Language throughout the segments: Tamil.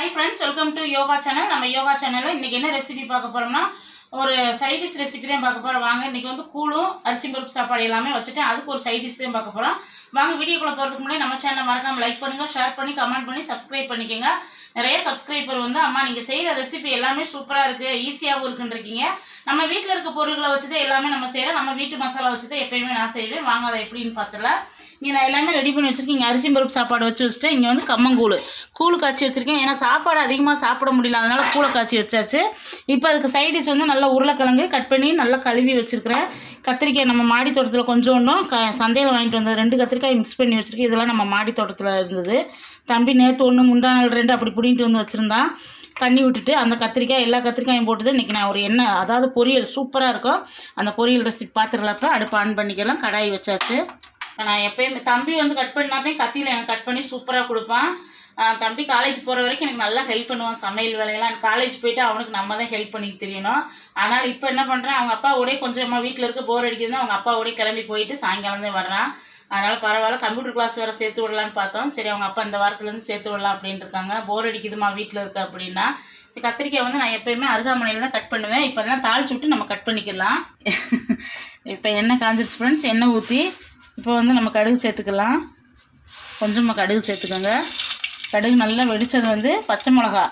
Hi friends welcome to yoga channel நம்ம யோகா சேனலில் இன்றைக்கி என்ன ரெசிபி பார்க்க போகிறோம்னா ஒரு சைட் டிஷ் ரெசிபி தான் பார்க்க போகிறோம் வாங்க இன்றைக்கி வந்து கூழும் அரிசி பருப்பு சாப்பாடு எல்லாமே வச்சுட்டு அதுக்கு ஒரு சைட் டிஷ் தான் பார்க்க போகிறோம் வாங்க வீடியோக்குள்ளே போகிறதுக்கு முன்னாடி நம்ம சேனலை மறக்காமல் லைக் பண்ணுங்கள் ஷேர் பண்ணி கமெண்ட் பண்ணி சப்ஸ்கிரைப் பண்ணிக்கோங்க. நிறைய சப்ஸ்கிரைபர் வந்து அம்மா நீங்கள் செய்கிற ரெசிபி எல்லாமே சூப்பராக இருக்குது ஈஸியாகவும் இருக்குன்றிருக்கீங்க நம்ம வீட்டில் இருக்க பொருள்களை வச்சு தான் எல்லாமே நம்ம செய்கிறோம் நம்ம வீட்டு மசாலா வச்சு தான் எப்பயுமே நான் செய்வேன். வாங்க அதை எப்படின்னு பார்த்துல இங்கே நான் எல்லாமே ரெடி பண்ணி வச்சுருக்கேன். இங்கே அரிசி பருப்பு சாப்பாடு வச்சு வச்சுட்டு இங்கே வந்து கம்மங்கூழ். கூழ் காய்ச்சி வச்சுருக்கேன். ஏன்னா சாப்பாடு அதிகமாக சாப்பிட முடியல. அதனால் கூழை காய்ச்சி வச்சாச்சு. இப்போ அதுக்கு சைடிஷ் வந்து நல்லா உருளைக்கிழங்கு கட் பண்ணி நல்லா கழுவி வச்சுருக்கிறேன். கத்திரிக்காய் நம்ம மாடி தோட்டத்தில் கொஞ்சோண்டும் க சந்தையில் வாங்கிட்டு வந்தது ரெண்டு கத்திரிக்காய் மிக்ஸ் பண்ணி வச்சுருக்கேன். இதெல்லாம் நம்ம மாடி தோட்டத்தில் இருந்தது. தம்பி நேற்று ஒன்று முந்தா நாள் ரெண்டு அப்படி பிடிங்கிட்டு வந்து வச்சுருந்தான். தண்ணி விட்டுட்டு அந்த கத்திரிக்காய் எல்லா கத்திரிக்காயும் போட்டுது இன்றைக்கி நான் ஒரு எண்ணெய் அதாவது பொரியல் சூப்பராக இருக்கும். அந்த பொரியல் ரெசிபி பார்த்துருலப்ப அடுப்பு ஆன் பண்ணிக்கலாம். கடாய் வச்சாச்சு. நான் எப்போயுமே தம்பி வந்து கட் பண்ணாதான் கத்தியில் எனக்கு கட் பண்ணி சூப்பராக கொடுப்பான். தம்பி காலேஜ் போகிற வரைக்கும் எனக்கு நல்லா ஹெல்ப் பண்ணுவான் சமையல் வேலையெல்லாம். காலேஜ் போயிட்டு அவனுக்கு நம்ம தான் ஹெல்ப் பண்ணிட்டு தெரியணும். ஆனால் இப்போ என்ன பண்ணுறேன் அவங்க அப்பாவோடய கொஞ்சமாக வீட்டில் இருக்க போர் அடிக்குதுன்னு அவங்க அப்பாவோடய கிளம்பி போயிட்டு சாயங்காலம் தான் வர்றான். அதனால் பரவாயில்ல கம்ப்யூட்டர் கிளாஸ் வேறு சேர்த்து விடலான்னு பார்த்தோம். சரி அவங்க அப்பா இந்த வாரத்துலேருந்து சேர்த்து விடலாம் அப்படின்ட்டு இருக்காங்க. போர் அடிக்குதுமா வீட்டில் இருக்க அப்படின்னா. சரி கத்திரிக்காய் வந்து நான் எப்பயுமே அருகாமனையில் தான் கட் பண்ணுவேன். இப்போ தான் தாளிச்சு விட்டு நம்ம கட் பண்ணிக்கலாம். இப்போ எண்ணெய் காஞ்சிருச்சு ஃப்ரெண்ட்ஸ் எண்ணெய் ஊற்றி இப்போ வந்து நம்ம கடுகு சேர்த்துக்கலாம். கொஞ்சமாக கடுகு சேர்த்துக்கோங்க. கடுகு நல்லா வெடித்தது வந்து பச்சை மிளகா.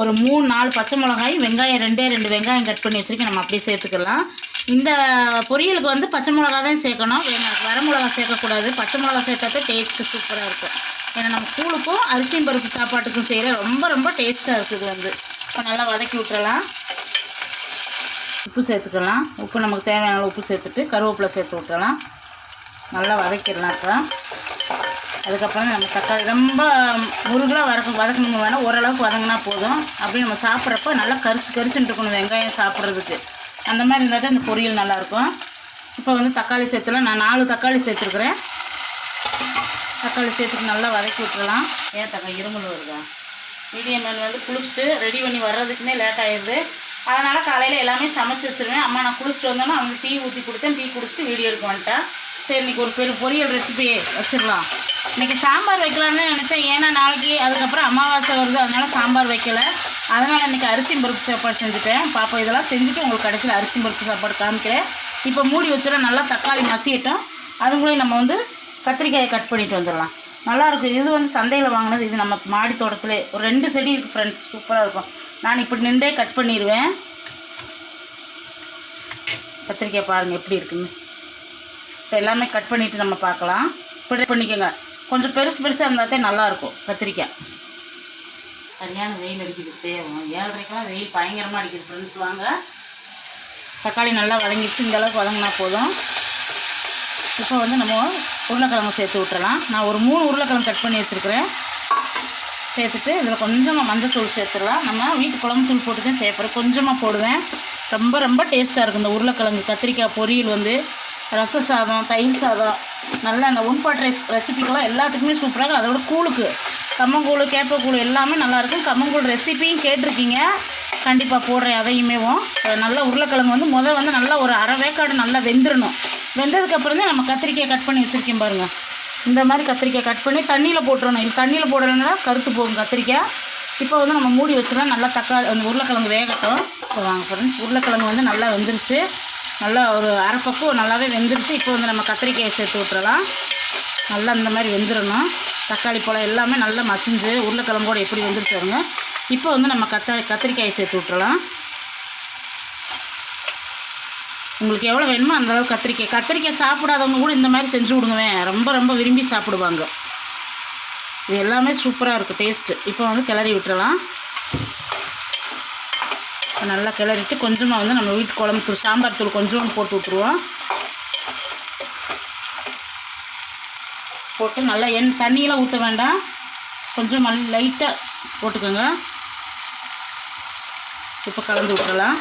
ஒரு மூணு நாலு பச்சை மிளகாய் வெங்காயம் ரெண்டே ரெண்டு வெங்காயம் கட் பண்ணி வச்சுருக்கேன். நம்ம அப்படியே சேர்த்துக்கலாம். இந்த பொரியலுக்கு வந்து பச்சை மிளகா தான் சேர்க்கணும். வர மிளகா சேர்க்கக்கூடாது. பச்சை மிளகா சேர்த்தாப்ப டேஸ்ட்டு சூப்பராக இருக்கும். ஏன்னா நம்ம கூழுக்கும் அரிசியும் பருப்பு சாப்பாட்டுக்கும் செய்கிற ரொம்ப ரொம்ப டேஸ்ட்டாக இருக்குது இது வந்து. இப்போ நல்லா வதக்கி விட்டுறலாம். உப்பு சேர்த்துக்கலாம். உப்பு நமக்கு தேவையான உப்பு சேர்த்துட்டு கருவேப்பிலை சேர்த்து விட்டுறலாம். நல்லா வதக்கிடலாம் இப்போ. அதுக்கப்புறம் நம்ம தக்காளி ரொம்ப முருகலாக வதக்க வதக்கணும் வேணால் ஓரளவுக்கு வதங்கினா போதும். அப்படியே நம்ம சாப்பிட்றப்ப நல்லா கரிச்சு கரிச்சுட்டு இருக்கணும் வெங்காயம் சாப்பிட்றதுக்கு. அந்த மாதிரி இருந்தால் தான் இந்த பொரியல் நல்லாயிருக்கும். இப்போ வந்து தக்காளி சேர்த்துலாம். நான் நாலு தக்காளி சேர்த்துருக்குறேன். தக்காளி சேர்த்துட்டு நல்லா வதக்கி விட்டுடலாம் ஏன் தக்காளி இருமல் வருதா? மீடியம் மேல் வந்து குளிச்சுட்டு ரெடி பண்ணி வர்றதுக்குமே லேட் ஆயிடுது. அதனால் காலையில் எல்லாமே சமைச்சி வச்சுருவேன். அம்மா நான் குளிச்சுட்டு வந்தோன்னா அவங்க டீ ஊற்றி கொடுத்தேன். டீ குடிச்சிட்டு வீடியோ எடுக்க வந்துட்டேன். சரி இன்னைக்கு ஒரு பெரிய பொரியல் ரெசிபி வச்சிடலாம். இன்றைக்கி சாம்பார் வைக்கலாம்னு நினச்சேன். ஏன்னா நாளைக்கு அதுக்கப்புறம் அமாவாசை வருது. அதனால சாம்பார் வைக்கலை. அதனால் இன்னைக்கு அரிசி பருப்பு சாப்பாடு செஞ்சுட்டேன். பாப்பா இதெல்லாம் செஞ்சுட்டு உங்களுக்கு கடைசியில் அரிசி பருப்பு சாப்பாடு காமிக்கிறேன். இப்போ மூடி வச்சுட்டு நல்லா தக்காளி மசியட்டும். அதுங்களையும் நம்ம வந்து கத்திரிக்காயை கட் பண்ணிட்டு வந்துடலாம். நல்லாயிருக்கு இது வந்து சந்தையில் வாங்கினது. இது நம்ம மாடி தோட்டத்திலே ஒரு ரெண்டு செடி இருக்குது ஃப்ரெண்ட்ஸ் சூப்பராக இருக்கும். நான் இப்படி நின்றே கட் பண்ணிடுவேன் கத்திரிக்காய் பாருங்கள் எப்படி இருக்குன்னு. இப்போ எல்லாமே கட் பண்ணிவிட்டு நம்ம பார்க்கலாம். இப்படி பண்ணிக்கோங்க. கொஞ்சம் பெருசு பெருசாக இருந்தால் தான் நல்லாயிருக்கும் கத்திரிக்காய். சரியான வெயில் அடிக்குது தேவை ஏழரைக்கெலாம் வெயில் பயங்கரமாக அடிக்குது ஃப்ரெண்ட்ஸ் வாங்க. தக்காளி நல்லா வதங்கிடுச்சு. இந்த அளவுக்கு வதங்கினா போதும். இப்போ வந்து நம்ம உருளைக்கிழங்கு சேர்த்து விட்டுறலாம் நான் ஒரு மூணு உருளைக்கிழங்கு கட் பண்ணி வச்சுருக்கிறேன். சேர்த்துட்டு இதில் கொஞ்சமாக மஞ்சத்தூள் சேர்த்துடலாம். நம்ம வீட்டு குழம்பு தூள் போட்டு தான் சேர்ப்பேன். கொஞ்சமாக போடுவேன். ரொம்ப ரொம்ப டேஸ்ட்டாக இருக்கும் இந்த உருளைக்கிழங்கு. கத்திரிக்காய் பொரியல் வந்து ரச சாதம் தயிர் சாதம் நல்லா அந்த உண்பாட்டு ரைஸ் ரெசிபிக்கெல்லாம் எல்லாத்துக்குமே சூப்பராக அதோட கூழுக்கு கம்மங்கூழ் கேப்பக்கூழ் எல்லாமே நல்லாயிருக்கும் கம்மங்கூழ் ரெசிப்பியும் கேட்டிருக்கீங்க. கண்டிப்பாக போடுறேன் அதையுமேவும் நல்லா உருளைக்கிழங்கு வந்து முதல் வந்து நல்லா ஒரு அரை வேக்காடு நல்லா வெந்துடணும் வெந்ததுக்கப்புறம் தான் நம்ம கத்திரிக்காய் கட் பண்ணி வச்சுருக்கேன் பாருங்கள் இந்த மாதிரி கத்திரிக்காய் கட் பண்ணி தண்ணியில் போட்டுறணும். இது தண்ணியில் போடலைன்னா கருத்து போகும் கத்திரிக்காய். இப்போ வந்து நம்ம மூடி வச்சிடலாம். நல்லா தக்காளி அந்த உருளைக்கிழங்கு வேகட்டும். இப்போ வாங்க ஃப்ரெண்ட்ஸ் உருளைக்கிழங்கு வந்து நல்லா வெந்துருச்சு. நல்லா ஒரு அரை பக்கம் நல்லாவே வெந்துருச்சு. இப்போ வந்து நம்ம கத்திரிக்காயை சேர்த்து விட்டுறலாம் நல்லா இந்த மாதிரி வெந்துடணும் தக்காளி பழம் எல்லாமே நல்லா மசிஞ்சு உருளைக்கிழங்கோடு எப்படி வெந்துருச்சு வருங்க இப்போ வந்து நம்ம கத்த கத்திரிக்காயை சேர்த்து விட்டுறலாம் உங்களுக்கு எவ்வளோ வேணுமோ அந்தளவு கத்திரிக்காய். கத்திரிக்காய் சாப்பிடாதவங்க கூட இந்த மாதிரி செஞ்சு விடுங்குவேன் ரொம்ப ரொம்ப விரும்பி சாப்பிடுவாங்க. இது எல்லாமே சூப்பராக இருக்கும் டேஸ்ட்டு. இப்போ வந்து கிளறி விட்டுறலாம். நல்லா கிளறிட்டு கொஞ்சமாக வந்து நம்ம வீட்டு குழம்பு தூள் சாம்பார் தூள் கொஞ்சோண்டு போட்டு விட்ருவோம் போட்டு நல்லா எண் தண்ணியெலாம் ஊற்ற வேண்டாம். கொஞ்சம் மல்லி லைட்டாக போட்டுக்கோங்க. இப்போ கலந்து விட்டுறலாம்.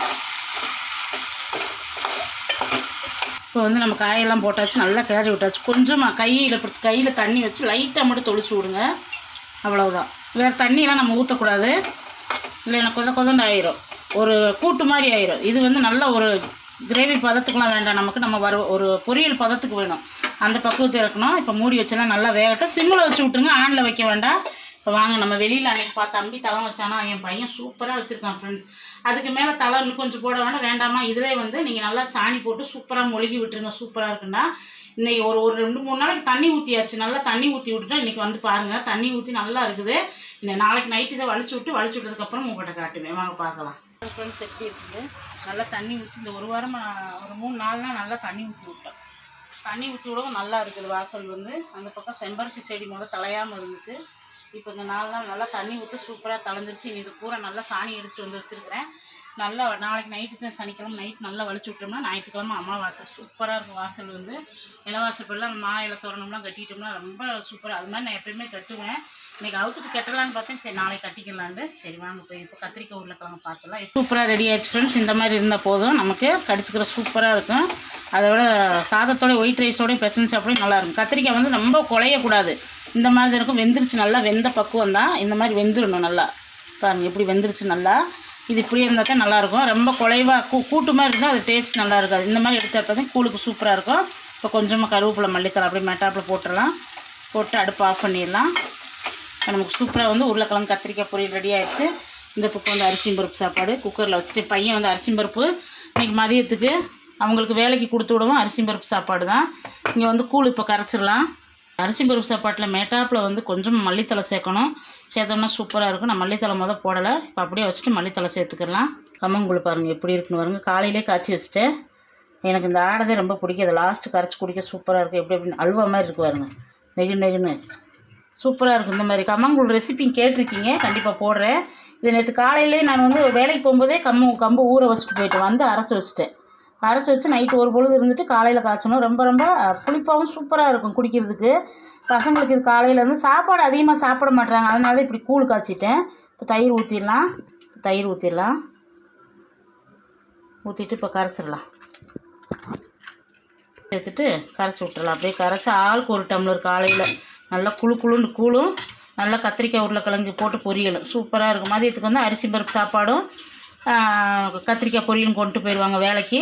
இப்போ வந்து நம்ம காயெல்லாம் போட்டாச்சு நல்லா கிளறி விட்டாச்சு. கொஞ்சமாக கையில் கையில் தண்ணி வச்சு லைட்டாக மட்டும் தொளிச்சு விடுங்க. அவ்வளவுதான். வேறு தண்ணியெல்லாம் நம்ம ஊற்றக்கூடாது இல்லை எனக்கு கொத கொதண்டு ஆயிரும். ஒரு கூட்டு மாதிரி ஆயிரும். இது வந்து நல்ல ஒரு கிரேவி பதத்துக்குலாம் வேண்டாம். நமக்கு நம்ம வர ஒரு பொரியல் பதத்துக்கு வேணும். அந்த பக்குவத்தை இருக்கணும் இப்போ மூடி வச்செல்லாம் நல்லா வேகட்டும். சிம்மில் வச்சு விட்டுருங்க. ஆனில் வைக்க வேண்டாம். இப்போ வாங்க நம்ம வெளியில் அன்றைக்கி பார்த்து தம்பி தலை வச்சானா என் பையன் சூப்பராக வச்சுருக்கான் ஃப்ரெண்ட்ஸ் அதுக்கு மேலே தலை இன்னும் கொஞ்சம் போட வேண்டாம். வேண்டாமா? இதிலே வந்து நீங்கள் நல்லா சாணி போட்டு சூப்பராக மொழுகி விட்டுருங்க. சூப்பராக இருக்குன்னா இன்றைக்கி ஒரு ஒரு ரெண்டு மூணு நாளைக்கு தண்ணி ஊற்றியாச்சு நல்லா தண்ணி ஊற்றி விட்டுட்டா இன்றைக்கி வந்து பாருங்கள் தண்ணி ஊற்றி நல்லா இருக்குது. இந்த நாளைக்கு நைட்டு இதை வலிச்சு விட்டு வலிச்சு விட்டதுக்கப்புறம் உங்கள்கிட்ட காட்டுவேன் வாங்க பார்க்கலாம். ஃப்ரெண்ட்ஸ் எப்படி இருக்குது நல்லா தண்ணி ஊற்றி இந்த ஒரு வாரம் ஒரு மூணு நாள்லாம் நல்லா தண்ணி ஊற்றி விட்டோம். தண்ணி ஊற்றி விடவும் நல்லா இருக்குது வாசல் வந்து. அந்த பக்கம் செம்பருத்தி செடி முதல்ல தலையாமல் இருந்துச்சு. இப்போ இந்த நாலு நாள் நல்லா தண்ணி ஊற்றி சூப்பராக தளர்ந்துருச்சு. இது பூரா நல்லா சாணி எடுத்துகிட்டு வந்து வச்சுருக்கிறேன். நல்லா நாளைக்கு நைட்டு தான் சனிக்கிழமை நைட் நல்லா வலிச்சு விட்டோம்னா ஞாயிற்றுக்கிழமை அமாவாசை. சூப்பராக இருக்கும் வாசல் வந்து. இலவாசப்பெல்லாம் மா இலை தோரணம்லாம் கட்டிட்டோம்னா ரொம்ப சூப்பராக அது மாதிரி நான் எப்பயுமே கட்டுவேன். இன்னைக்கு அவுத்துட்டு கட்டலான்னு பார்த்தேன். சரி நாளைக்கு கட்டிக்கலான்னு சரி வாங்க போய் இப்போ கத்திரிக்காய் உருளைக்கிழங்கு பார்த்துலாம் சூப்பராக ரெடி ஆயிடுச்சு ஃப்ரெண்ட்ஸ் இந்த மாதிரி இருந்தால் போதும். நமக்கு கடிச்சிக்கிற சூப்பராக இருக்கும். அதை விட சாதத்தோட ஒயிட் ரைஸோடய பெசன்ஸ் சாப்பிட நல்லா இருக்கும். கத்திரிக்காய் வந்து ரொம்ப குழையக்கூடாது. இந்த மாதிரி இருக்கும். வெந்துருச்சு நல்லா வெந்த பக்குவம் தான். இந்த மாதிரி வெந்துடணும் நல்லா. பாருங்கள் எப்படி வெந்துருச்சு நல்லா. இது இப்படியே இருந்தால் தான் நல்லாயிருக்கும். ரொம்ப குலைவாக கூ கூட்டு மாதிரி இருந்தால் அது டேஸ்ட் நல்லா இருக்காது இந்த மாதிரி எடுத்து தான் கூழுக்கு சூப்பராக இருக்கும். இப்போ கொஞ்சமாக கருவேப்பிலை மல்லித்தலை அப்படியே மெட்டாப்பில் போட்டுடலாம். போட்டு அடுப்பு ஆஃப் பண்ணிடலாம். இப்போ நமக்கு சூப்பராக வந்து உருளைக்கிழங்கு கத்திரிக்காய் பொரியல் ரெடி ஆகிடுச்சு இந்த பக்கம் வந்து அரிசி பருப்பு சாப்பாடு. குக்கரில் வச்சுட்டு பையன் வந்து அரிசி பருப்பு. இன்றைக்கி மதியத்துக்கு அவங்களுக்கு வேலைக்கு கொடுத்து விடவும் அரிசி பருப்பு சாப்பாடு தான். இங்கே வந்து கூழ் இப்போ கரைச்சிடலாம். அரிசி பருப்பு சாப்பாட்டில் மேட்டாப்பில் வந்து கொஞ்சம் மல்லித்தலை சேர்க்கணும். சேர்த்தோம்னா சூப்பராக இருக்கும். நான் மல்லித்தலை முதல் போடலை. இப்போ அப்படியே வச்சுட்டு மல்லித்தலை சேர்த்துக்கலாம். கம்மங்குழு பாருங்கள் எப்படி இருக்குன்னு பாருங்க. காலையிலே காய்ச்சி வச்சுட்டேன். எனக்கு இந்த ஆடதே ரொம்ப பிடிக்கும். லாஸ்ட்டு கரைச்சி குடிக்க சூப்பராக இருக்குது எப்படி அப்படின்னு அல்வா மாதிரி இருக்கு பாருங்க. நெகு நெகுன்னு சூப்பராக இருக்கும். இந்த மாதிரி கம்மங்கூழ் ரெசிபி கேட்டிருக்கீங்க. கண்டிப்பாக போடுறேன். இது நேற்று காலையிலே நான் வந்து வேலைக்கு போகும்போதே கம்பு கம்பு ஊற வச்சுட்டு போயிட்டு வந்து அரைச்சி வச்சுட்டேன். அரைச்சி வச்சு நைட்டு ஒரு பொழுது இருந்துட்டு காலையில் காய்ச்சணும். ரொம்ப ரொம்ப புளிப்பாகவும் சூப்பராக இருக்கும் குடிக்கிறதுக்கு. பசங்களுக்கு இது காலையில் வந்து சாப்பாடு அதிகமாக சாப்பிட மாட்டுறாங்க அதனால தான் இப்படி கூழ் காய்ச்சிட்டேன். இப்போ தயிர் ஊற்றிடலாம் தயிர் ஊற்றிடலாம் ஊற்றிட்டு இப்போ கரைச்சிடலாம். சேர்த்துட்டு கரைச்சி விட்டுறலாம் அப்படியே கரைச்சி ஆளுக்கு ஒரு டம்ளர் காலையில். நல்லா குழு குழுன்னு கூழும். நல்லா கத்திரிக்காய் உருளைக்கிழங்கு போட்டு பொரியலும். சூப்பராக இருக்கும். மதியத்துக்கு வந்து அரிசி பருப்பு சாப்பாடும் கத்திரிக்காய் பொரியலும் கொண்டு போயிடுவாங்க வேலைக்கு.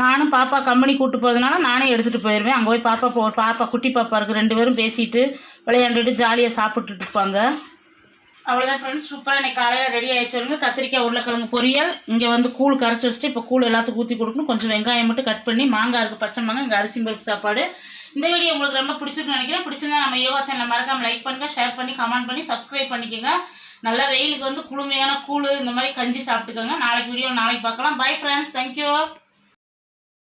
நானும் பாப்பா கம்பெனி கூப்பிட்டு போகிறதுனால நானே எடுத்துகிட்டு போயிடுவேன் அங்கே போய் பாப்பா போ பாப்பா குட்டி பாப்பா இருக்குது ரெண்டு பேரும் பேசிட்டு விளையாண்டுட்டு ஜாலியாக சாப்பிட்டுட்டு இருப்பாங்க. அவ்வளோதான் ஃப்ரெண்ட்ஸ் சூப்பராக இன்றைக்கி காலையில் ரெடி ஆகிடுச்சு வருங்க கத்திரிக்காய் உருளைக்கிழங்கு பொரியல். இங்கே வந்து கூழ் கரைச்சி வச்சுட்டு இப்போ கூழ் எல்லாத்துக்கும் ஊற்றி கொடுக்கணும். கொஞ்சம் வெங்காயம் மட்டும் கட் பண்ணி மாங்காய் இருக்குது பச்சை மாங்காய் இங்கே அரிசி பருப்பு சாப்பாடு. இந்த வீடியோ உங்களுக்கு ரொம்ப பிடிச்சிருக்குன்னு நினைக்கிறேன். பிடிச்சிருந்தா நம்ம யோகா சேனலை மறக்காமல் லைக் பண்ணுங்கள் ஷேர் பண்ணி கமெண்ட் பண்ணி சப்ஸ்கிரைப் பண்ணிக்கோங்க. நல்லா வெயிலுக்கு வந்து குளுமையான கூழ் இந்த மாதிரி கஞ்சி சாப்பிட்டுக்கோங்க. நாளைக்கு வீடியோ நாளைக்கு பார்க்கலாம். Bye friends thank you